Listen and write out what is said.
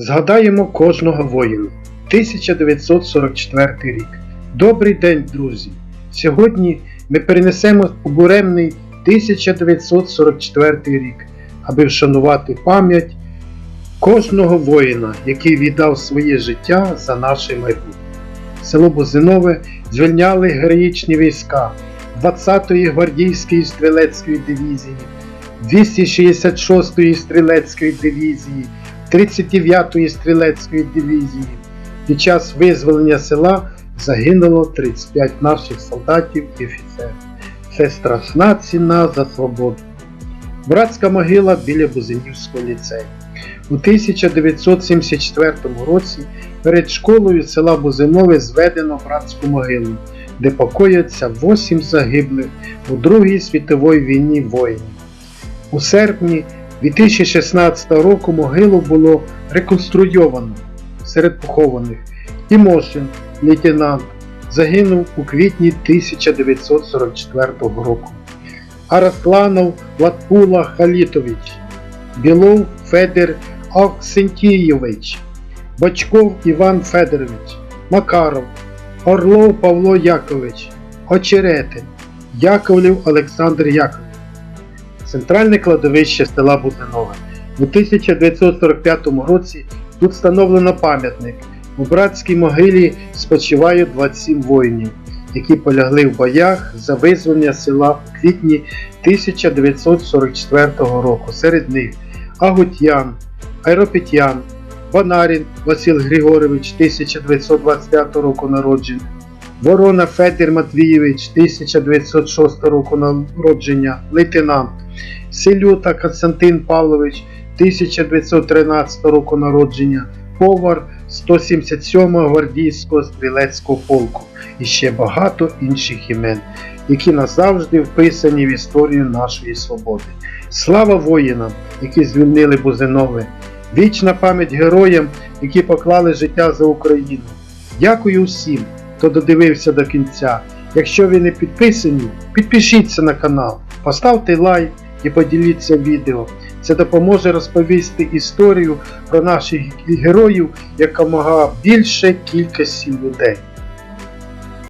Згадаємо кожного воїна. 1944 рік. Добрий день, друзі! Сьогодні ми перенесемо у буремний 1944 рік, аби вшанувати пам'ять кожного воїна, який віддав своє життя за наше майбутнє. Село Бузинове звільняли героїчні війська 20-ї гвардійської стрілецької дивізії, 266-ї стрілецької дивізії, 39-ї стрілецької дивізії. Під час визволення села загинуло 35 наших солдатів і офіцерів. Це страшна ціна за свободу. Братська могила біля Бузинівського ліцею. У 1974 році перед школою села Бузинове зведено братську могилу, де покояться 8 загиблих у Другій світовій війні воїнів. У серпні 2016 року могилу було реконструйовано серед похованих. Тимошин, лейтенант, загинув у квітні 1944 року. Арасланов Латпула Халітович, Білов Федір Авксентійович, Бочков Іван Федорович, Макаров, Орлов Павло Якович, Очеретин, Яковлів Олександр Яковлевич. Центральне кладовище села Бузинове. У 1945 році тут встановлено пам'ятник. У братській могилі спочиває 27 воїнів, які полягли в боях за визволення села у квітні 1944 року. Серед них Агутян, Айропетян, Бонарін Василь Григорович 1925 року народження, Ворона Федір Матвійович 1906 року народження, лейтенант, Селюта Константин Павлович 1913 року народження, повар 177-го гвардійського стрілецького полку і ще багато інших імен, які назавжди вписані в історію нашої свободи. Слава воїнам, які звільнили Бузинове! Вічна пам'ять героям, які поклали життя за Україну. Дякую всім, хто додивився до кінця. Якщо ви не підписані, підпишіться на канал, поставте лайк і поділіться відео. Це допоможе розповісти історію про наших героїв якомога більше кількості людей.